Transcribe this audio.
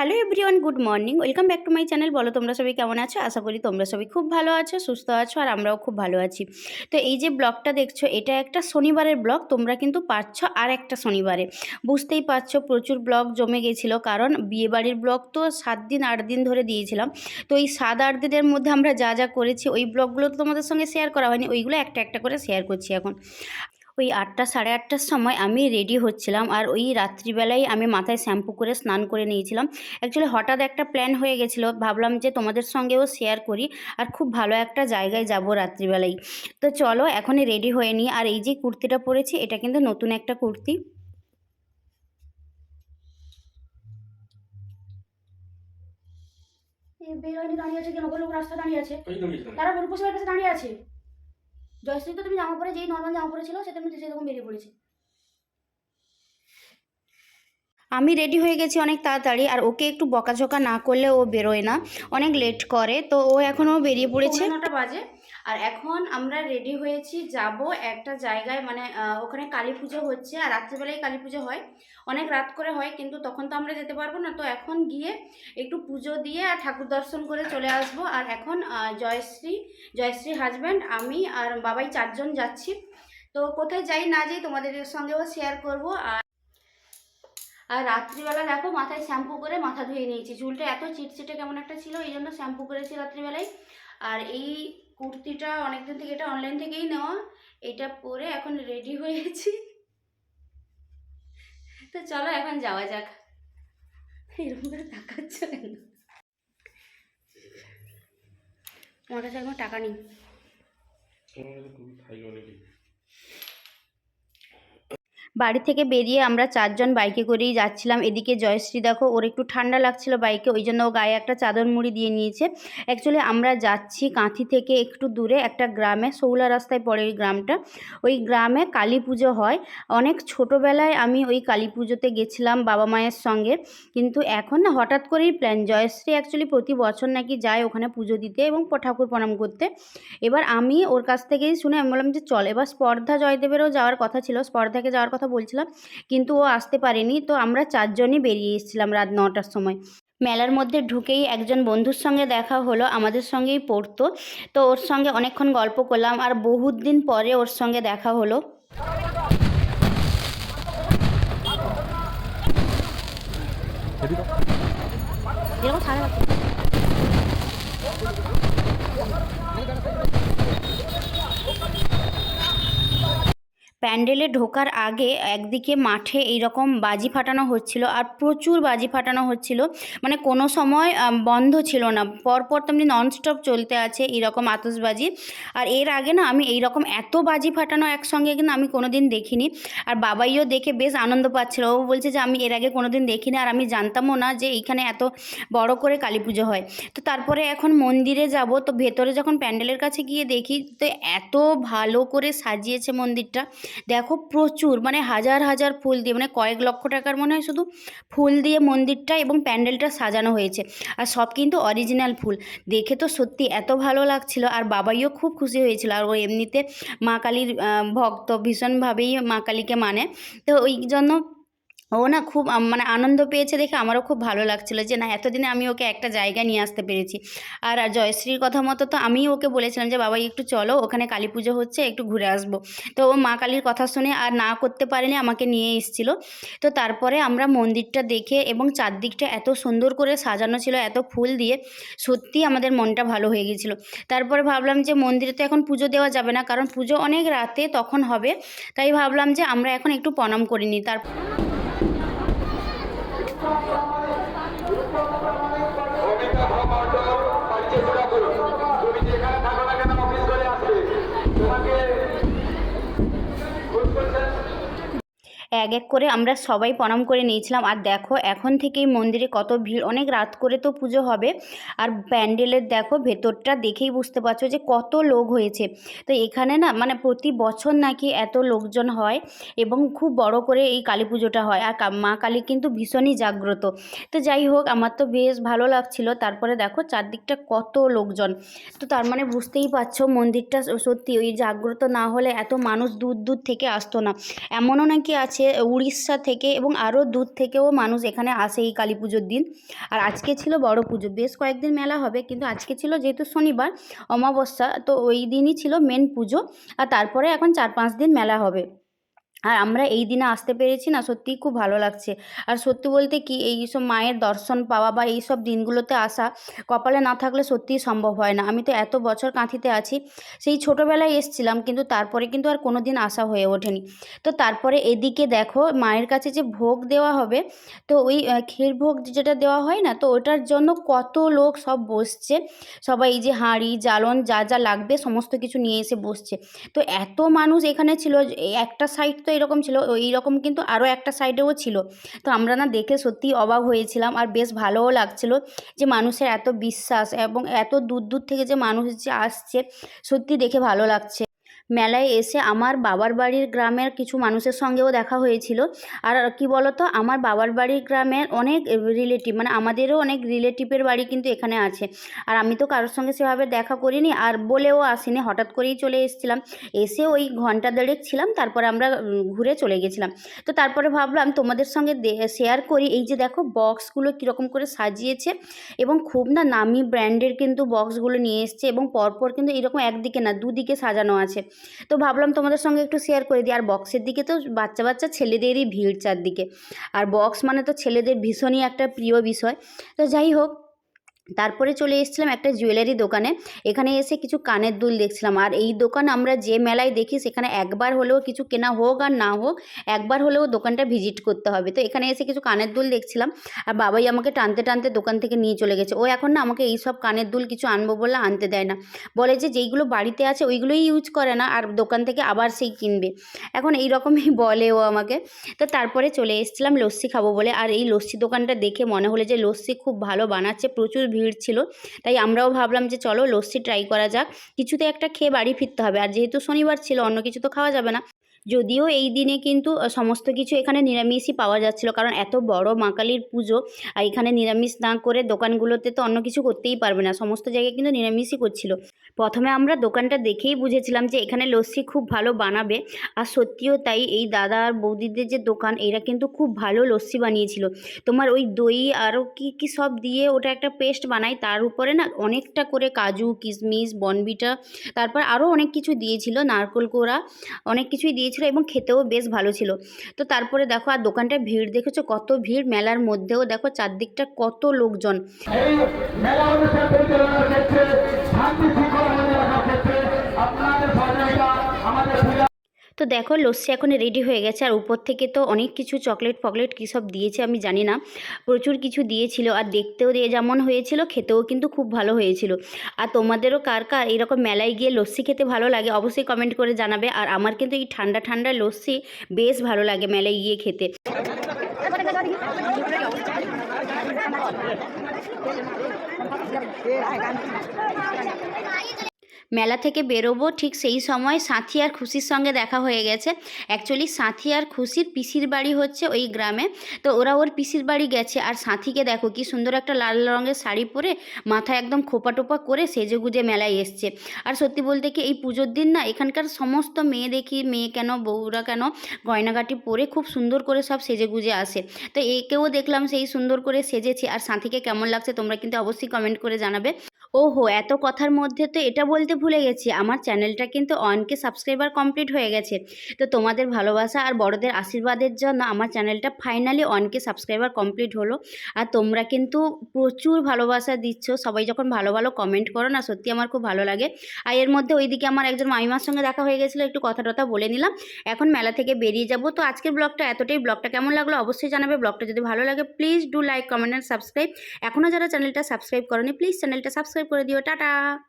Hello everyone, good morning. Welcome back to my channel. বলো তোমরা সবাই কেমন আছো? আশা করি তোমরা সবাই খুব ভালো আছো, সুস্থ আছো, আর আমরাও খুব ভালো আছি। তো এই যে ব্লগটা দেখছ, এটা একটা শনিবারের ব্লগ, তোমরা কিন্তু পাচ্ছ আর একটা শনিবারে। বুঝতেই পারছ, প্রচুর ব্লগ জমে গেছিল, কারণ বিয়েবাড়ির ব্লগ তো সাত দিন, আট দিন ধরে দিয়েছিলাম। তো এই সাত, আট দিনের মধ্যে আমরা যা যা করেছি, ওই ব্লগগুলো তো তোমাদের সঙ্গে শেয়ার করা হয়নি, ওইগুলো একটা একটা করে শেয়ার করছি এখন। ওই আটটা সাড়ে আটটার সময় আমি রেডি হচ্ছিলাম আর ওই রাত্রিবেলায় আমি মাথায় শ্যাম্পু করে স্নান করে নিয়েছিলাম। অ্যাকচুয়ালি হঠাৎ একটা প্ল্যান হয়ে গেছিল। ভাবলাম যে তোমাদের সঙ্গেও শেয়ার করি আর খুব ভালো একটা জায়গায় যাব রাত্রিবেলায়। তো চলো এখনই রেডি হয়ে নিই। আর এই যে কুর্তিটা পরেছি এটা কিন্তু নতুন একটা কুর্তি। এই বেরোয়নি দাঁড়িয়ে আছে কেন? বলো রাস্তা দাঁড়িয়ে আছে। তারা রূপসীমার কাছে দাঁড়িয়ে আছে। জয়শ্রী তো তুমি জামা পরে যেই নর্মাল জামা পরেছিল সে তেমনি সেরকম বেরিয়ে পড়েছে। আমি রেডি হয়ে গেছি অনেক তাড়াতাড়ি আর ওকে একটু বকাঝকা না করলে ও বেরোয় না। অনেক লেট করে তো ও এখনও বেরিয়ে পড়েছে। নটা বাজে আর এখন আমরা রেডি হয়েছি যাব একটা জায়গায় মানে ওখানে কালী পুজো হচ্ছে আর রাত্রিবেলায় কালী পুজো হয়। অনেক রাত করে হয় কিন্তু তখন তো আমরা যেতে পারব না তো এখন গিয়ে একটু পুজো দিয়ে আর ঠাকুর দর্শন করে চলে আসব। আর এখন জয়শ্রী জয়শ্রী হাজব্যান্ড আমি আর বাবাই চারজন যাচ্ছি। তো কোথায় যাই না যাই তোমাদের সঙ্গেও শেয়ার করব আর আর রাত্রিবেলা দেখো মাথায় শ্যাম্পু করে মাথা ধুয়ে নিয়েছি। চুলটা এত চিটচিটে কেমন একটা ছিল, এই জন্য শ্যাম্পু করেছি রাত্রিবেলায়। আর এই কুর্তিটা অনেকদিন থেকে, এটা অনলাইন থেকেই নেওয়া। এটা পরে এখন রেডি হয়েছি। তো চলো এখন যাওয়া যাক। এরকম করে তাকাচ্ছ কেন? আমার কাছে এখন টাকা নেই তোমার কাছে তুমি খাইও নাকি? বাড়ি থেকে বেরিয়ে আমরা চারজন বাইকে করেই যাচ্ছিলাম। এদিকে জয়শ্রী, দেখো, ওর একটু ঠান্ডা লাগছিল বাইকে, ওই জন্য ও গায়ে একটা চাদর মুড়ি দিয়ে নিয়েছে। অ্যাকচুয়ালি আমরা যাচ্ছি কাঁথি থেকে একটু দূরে একটা গ্রামে শৌলা রাস্তায় পড়ে ওই গ্রামটা। ওই গ্রামে কালী পুজো হয়। অনেক ছোটোবেলায় আমি ওই কালী পুজোতে গেছিলাম বাবা মায়ের সঙ্গে। কিন্তু এখন না হঠাৎ করেই প্ল্যান জয়শ্রী অ্যাকচুয়ালি প্রতি বছর নাকি যায় ওখানে পুজো দিতে এবং ঠাকুর প্রণাম করতে। এবার আমি ওর কাছ থেকেই শুনে আমি বললাম যে, চল। এবার স্পর্ধা জয়দেবেরও যাওয়ার কথা ছিল। স্পর্ধাকে যাওয়ার কথা বলছিলাম, কিন্তু ও আসতে পারেনি। তো আমরা চারজনই বেরিয়ে এসেছিলাম রাত নটার সময়। মেলার মধ্যে ঢুকেই একজন বন্ধুর সঙ্গে দেখা হলো, আমাদের সঙ্গেই পড়তো। তো ওর সঙ্গে অনেকক্ষণ গল্প করলাম আর বহুত দিন পরে ওর সঙ্গে দেখা হলো। এরকম প্যান্ডেলে ঢোকার আগে একদিকে মাঠে এইরকম বাজি ফাটানো হচ্ছিল আর প্রচুর বাজি ফাটানো হচ্ছিল। মানে কোনো সময় বন্ধ ছিল না। পরপর তেমনি ননস্টপ চলতে আছে এইরকম আতসবাজি আর এর আগে না আমি এইরকম এত বাজি ফাটানো একসঙ্গে কিন্তু আমি কোনো দিন দেখিনি। আর বাবাইও দেখে বেশ আনন্দ পাচ্ছিল। ও বলছে যে, আমি এর আগে কোনো দিন দেখিনি আর আমি জানতামও না যে এইখানে এত বড় করে কালী পুজো হয়। তো তারপরে এখন মন্দিরে যাব। তো ভেতরে যখন প্যান্ডেলের কাছে গিয়ে দেখি, তো এত ভালো করে সাজিয়েছে মন্দিরটা। দেখো প্রচুর মানে হাজার হাজার ফুল দিয়ে মানে কয়েক লক্ষ টাকার মনে হয় শুধু ফুল দিয়ে মন্দিরটা এবং প্যান্ডেলটা সাজানো হয়েছে। আর সব কিন্তু অরিজিনাল ফুল। দেখে তো সত্যি এত ভালো লাগছিল আর বাবাইও খুব খুশি হয়েছিল। আর ও এমনিতে মা কালীর ভক্ত ভীষণভাবেই মা কালীকে মানে। তো ওই জন্য ও না খুব মানে আনন্দ পেয়েছে দেখে আমারও খুব ভালো লাগছিল যে না, এতদিনে আমি ওকে একটা জায়গায় নিয়ে আসতে পেরেছি। আর জয়শ্রীর কথা মতো তো আমিই ওকে বলেছিলাম যে, বাবা, একটু চলো, ওখানে কালী পুজো হচ্ছে, একটু ঘুরে আসব। তো ও মা কালীর কথা শুনে আর না করতে পারেনি, আমাকে নিয়ে এসেছিল। তো তারপরে আমরা মন্দিরটা দেখে এবং চারদিকটা এত সুন্দর করে সাজানো ছিল, এত ফুল দিয়ে সত্যি আমাদের মনটা ভালো হয়ে গেছিল। তারপরে ভাবলাম যে, মন্দিরে তো এখন পুজো দেওয়া যাবে না, কারণ পুজো অনেক রাতে তখন হবে। তাই ভাবলাম যে, আমরা এখন একটু প্রণাম করে নিই। তার ভূমিকা ভ্রমণ পরিচর্যা করুন তুমি যেখানে থাকো না কেন অফিস করে আসবে তোমাকে খুশ করছেন এক এক করে আমরা সবাই প্রণাম করে নিয়েছিলাম। আর দেখো, এখন থেকেই মন্দিরে কত ভিড়, অনেক রাত করে তো পুজো হবে। আর প্যান্ডেলের দেখো, ভেতরটা দেখেই বুঝতে পারছ যে কত লোক হয়েছে। তো এখানে না মানে প্রতি বছর নাকি এত লোকজন হয় এবং খুব বড় করে এই কালী পুজোটা হয়। আর মা কালী কিন্তু ভীষণই জাগ্রত। তো যাই হোক, আমার তো বেশ ভালো লাগছিল। তারপরে দেখো, চারদিকটা কত লোকজন। তো তার মানে বুঝতেই পারছ মন্দিরটা সত্যি ওই জাগ্রত না হলে এত মানুষ দূর দূর থেকে আসতো না। এমনও নাকি আছে আছে উড়িষ্যা থেকে এবং আরও দূর থেকেও মানুষ এখানে আসে এই কালী পুজোর দিন। আর আজকে ছিল বড় পুজো, বেশ কয়েকদিন মেলা হবে, কিন্তু আজকে ছিল যেহেতু শনিবার, অমাবস্যা, তো ওই দিনই ছিল মেন পুজো। আর তারপরে এখন চার পাঁচ দিন মেলা হবে। আর আমরা এই দিনে আসতে পেরেছি না, সত্যিই খুব ভালো লাগছে। আর সত্যি বলতে কি, এই সব মায়ের দর্শন পাওয়া বা এই সব দিনগুলোতে আসা, কপালে না থাকলে সত্যিই সম্ভব হয় না। আমি তো এত বছর কাঁথিতে আছি, সেই ছোটোবেলায় এসছিলাম, কিন্তু তারপরে কিন্তু আর কোনো দিন আসা হয়ে ওঠেনি। তো তারপরে এদিকে দেখো, মায়ের কাছে যে ভোগ দেওয়া হবে, তো ওই ক্ষীর ভোগ যেটা দেওয়া হয় না, তো ওটার জন্য কত লোক সব বসছে। সবাই যে হাঁড়ি, জ্বালন, যা যা লাগবে, সমস্ত কিছু নিয়ে এসে বসছে। তো এত মানুষ এখানে ছিল একটা সাইড এরকম ছিল ওই রকম কিন্তু আরও একটা সাইডেও ছিল। তো আমরা না দেখে সত্যি অবাক হয়েছিলাম আর বেশ ভালোও লাগছিল যে মানুষের এত বিশ্বাস এবং এত দূর দূর থেকে যে মানুষ যে আসছে সত্যি দেখে ভালো লাগছে। মেলায় এসে আমার বাবার বাড়ির গ্রামের কিছু মানুষের সঙ্গেও দেখা হয়েছিল। আর কি বলতো, আমার বাবার বাড়ির গ্রামের অনেক রিলেটিভ মানে আমাদেরও অনেক রিলেটিভের বাড়ি কিন্তু এখানে আছে। আর আমি তো কারোর সঙ্গে সেভাবে দেখা করিনি আর বলেও আসিনি, হঠাৎ করেই চলে এসেছিলাম। এসে ওই ঘণ্টা দেড়েক ছিলাম, তারপরে আমরা ঘুরে চলে গেছিলাম। তো তারপরে ভাবলাম তোমাদের সঙ্গে শেয়ার করি। এই যে দেখো বক্সগুলো কীরকম করে সাজিয়েছে এবং খুব না নামি ব্র্যান্ডের কিন্তু বক্সগুলো নিয়ে এসছে এবং পরপর কিন্তু এরকম একদিকে না, দুদিকে সাজানো আছে। তো ভাবলাম তোমাদের সঙ্গে একটু শেয়ার করে দিই। আর বক্সের দিকে তো বাচ্চা বাচ্চা ছেলেদেরই ভিড় চারদিকে। আর বক্স মানে তো ছেলেদের ভীষণই একটা প্রিয় বিষয়। তো যাই হোক তারপরে চলে এসেছিলাম একটা জুয়েলারি দোকানে। এখানে এসে কিছু কানের দুল দেখছিলাম। আর এই দোকান আমরা যে মেলায় দেখি, সেখানে একবার হলেও কিছু কেনা হোক আর না হোক, একবার হলেও দোকানটা ভিজিট করতে হবে। তো এখানে এসে কিছু কানের দুল দেখছিলাম। আর বাবাই আমাকে টানতে টানতে দোকান থেকে নিয়ে চলে গেছে। ও এখন না আমাকে এই সব কানের দুল কিছু আনব বলে আনতে দেয় না। বলে যে যেইগুলো বাড়িতে আছে, ওইগুলোই ইউজ করে না, আর দোকান থেকে আবার সেই কিনবে। এখন এই রকমই বলে ও আমাকে। তো তারপরে চলে এসেছিলাম লস্যি খাব বলে। আর এই লস্যি দোকানটা দেখে মনে হলো যে লস্যি খুব ভালো বানাচ্ছে, প্রচুর ভিড় ছিল। তাই আমরাও ভাবলাম যে চলো লস্যি ট্রাই করা যাক। কিছুতে একটা খেয়ে বাড়ি ফিরতে হবে। আর যেহেতু শনিবার ছিল, অন্য কিছু তো খাওয়া যাবে না। যদিও এই দিনে কিন্তু সমস্ত কিছু এখানে নিরামিষই পাওয়া যাচ্ছিল। কারণ এত বড় মা কালীর পুজো, আর এখানে নিরামিষ না করে দোকানগুলোতে তো অন্য কিছু করতেই পারবে না। সমস্ত জায়গায় কিন্তু নিরামিষই করছিল। প্রথমে আমরা দোকানটা দেখেই বুঝেছিলাম যে এখানে লস্যি খুব ভালো বানাবে। আর সত্যিও তাই এই দাদা আর বৌদিদের যে দোকান, এরা কিন্তু খুব ভালো লস্যি বানিয়েছিল। তোমার ওই দই আরও কি কি সব দিয়ে ওটা একটা পেস্ট বানায়, তার উপরে না অনেকটা করে কাজু, কিশমিশ বনবিটা তারপর আরও অনেক কিছু দিয়েছিল, নারকোল কোড়া, অনেক কিছুই দিয়েছিল এবং খেতেও বেশ ভালো ছিল। তো তারপরে দেখো, আর দোকানটায় ভিড় দেখেছ কত ভিড়? মেলার মধ্যেও দেখো চারদিকটা কত লোকজন। এই মেলা অনুষ্ঠান পরিচালনার ক্ষেত্রে শান্তি তো দেখো, লস্যি এখন রেডি হয়ে গেছে আর উপর থেকে তো অনেক কিছু চকলেট ফকলেট কী সব দিয়েছে আমি জানি না। প্রচুর কিছু দিয়েছিল আর দেখতেও দিয়ে যেমন হয়েছিল, খেতেও কিন্তু খুব ভালো হয়েছিল। আর তোমাদেরও কার কার এরকম মেলায় গিয়ে লস্যি খেতে ভালো লাগে অবশ্যই কমেন্ট করে জানাবে। আর আমার কিন্তু এই ঠান্ডা ঠান্ডা লস্যি বেশ ভালো লাগে মেলায় গিয়ে খেতে। 来来来来来来来来来来 মেলা থেকে বেরোবো, ঠিক সেই সময় সাথী আর খুশির সঙ্গে দেখা হয়ে গেছে। অ্যাকচুয়ালি সাথী আর খুশির পিসির বাড়ি হচ্ছে ওই গ্রামে। তো ওরা ওর পিসির বাড়ি গেছে আর সাথীকে দেখো কি সুন্দর একটা লাল রঙের শাড়ি পরে মাথায় একদম খোপা টোপা করে সেজে গুজে মেলায় এসছে। আর সত্যি বলতে কি এই পুজোর দিন না এখানকার সমস্ত মেয়ে দেখি, মেয়ে কেন, বউরা কেন গয়নাগাটি পরে খুব সুন্দর করে সব সেজে গুজে আসে। তো একেও দেখলাম সেই সুন্দর করে সেজেছে। আর সাথীকে কেমন লাগছে তোমরা কিন্তু অবশ্যই কমেন্ট করে জানাবে। ওহো, এত কথার মধ্যে তো এটা বলতে ভুলে গেছি। আমার চ্যানেলটা কিন্তু অনকে সাবস্ক্রাইবার কমপ্লিট হয়ে গেছে। তো তোমাদের ভালোবাসা আর বড়দের আশীর্বাদের জন্য আমার চ্যানেলটা ফাইনালি অনকে সাবস্ক্রাইবার কমপ্লিট হলো। আর তোমরা কিন্তু প্রচুর ভালোবাসা দিচ্ছ। সবাই যখন ভালো ভালো কমেন্ট করো না, সত্যি আমার খুব ভালো লাগে। আর এর মধ্যে ওইদিকে আমার একজন মামিমার সঙ্গে দেখা হয়ে গেছিল, একটু কথা টথা বলে নিলাম। এখন মেলা থেকে বেরিয়ে যাব। তো আজকের ব্লগটা এতটাই। ব্লগটা কেমন লাগল অবশ্যই জানাবে। ব্লগটা যদি ভালো লাগে please do like comment and subscribe এখনও যারা চ্যানেলটা সাবস্ক্রাইব করনি প্লিজ চ্যানেলটা সাবস্ক্রাইব করে দিও টাটা।